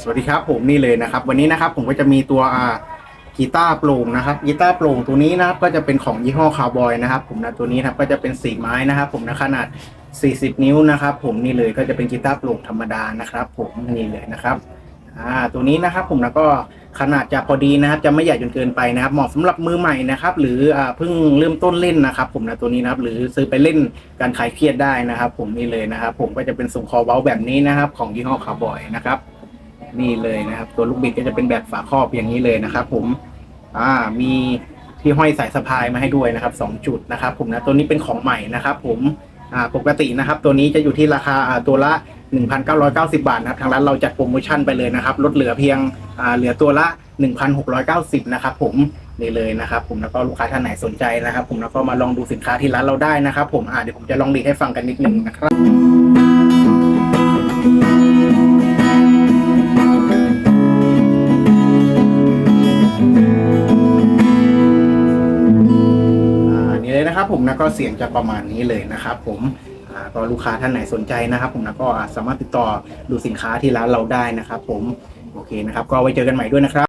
สวัสดีครับผมนี่เลยนะครับ วันนี้นะครับผมก็จะมีตัวอ่ากีตาร์โปร่งนะครับกีตาร์โปร่งตัวนี้นะครับก็จะเป็นของยี่ห้อคาวบอยนะครับ ผมนะตัวนี้นะครับก็จะเป็นสีไม้นะครับผมนะขนาด 40 นิ้วนะครับ ผมนี่เลยก็จะเป็นกีตาร์โปร่งธรรมดานะครับ ผมนี่เลยนะครับอ่าตัวนี้นะครับผมนะก็ขนาดจะพอดีนะครับ จะไม่ใหญ่จนเกินไปนะครับ เหมาะสำหรับมือใหม่นะครับ หรืออ่าเพิ่งเริ่มต้นเล่นนะครับ ผมนะตัวนี้นะครับ หรือซื้อไปเล่นการคลายเครียดได้นะครับ ผมนี่เลยนะครับ ผมก็จะเป็นทรงคอเว้าแบบนี้นะครับ ของยี่ห้อคาวบอยนะครับ นี่เลยนะครับ ตัวลูกบิดก็จะเป็นแบบฝาครอบอย่างนี้เลยนะครับ ผมอ่ามีที่ห้อยสายสะพายมาให้ด้วยนะครับสองจุดนะครับ ผมนะตัวนี้เป็นของใหม่นะครับ ผมอ่าปกตินะครับ ตัวนี้จะอยู่ที่ราคาอ่าตัวละ 1,990 บาทนะครับทางร้านเราจัดโปรโมชั่นไปเลยนะครับลดเหลือเพียงอ่าเหลือตัวละ 1,690 นะครับ ผมนี่เลยนะครับ ผมแล้วก็ลูกค้าท่านไหนสนใจนะครับ ผมแล้วก็มาลองดูสินค้าที่ร้านเราได้นะครับ ผมอ่าเดี๋ยวผมจะลองดีให้ฟังกันนิดนึงนะครับ นะครับผมนะก็เสียงจะประมาณนี้เลยนะครับผมอ่าก็ลูกค้าท่านไหนสนใจนะครับ ผมนะก็สามารถติดต่อดูสินค้าที่ร้านเราได้นะครับ ผมโอเคนะครับ ก็ไว้เจอกันใหม่ด้วยนะครับ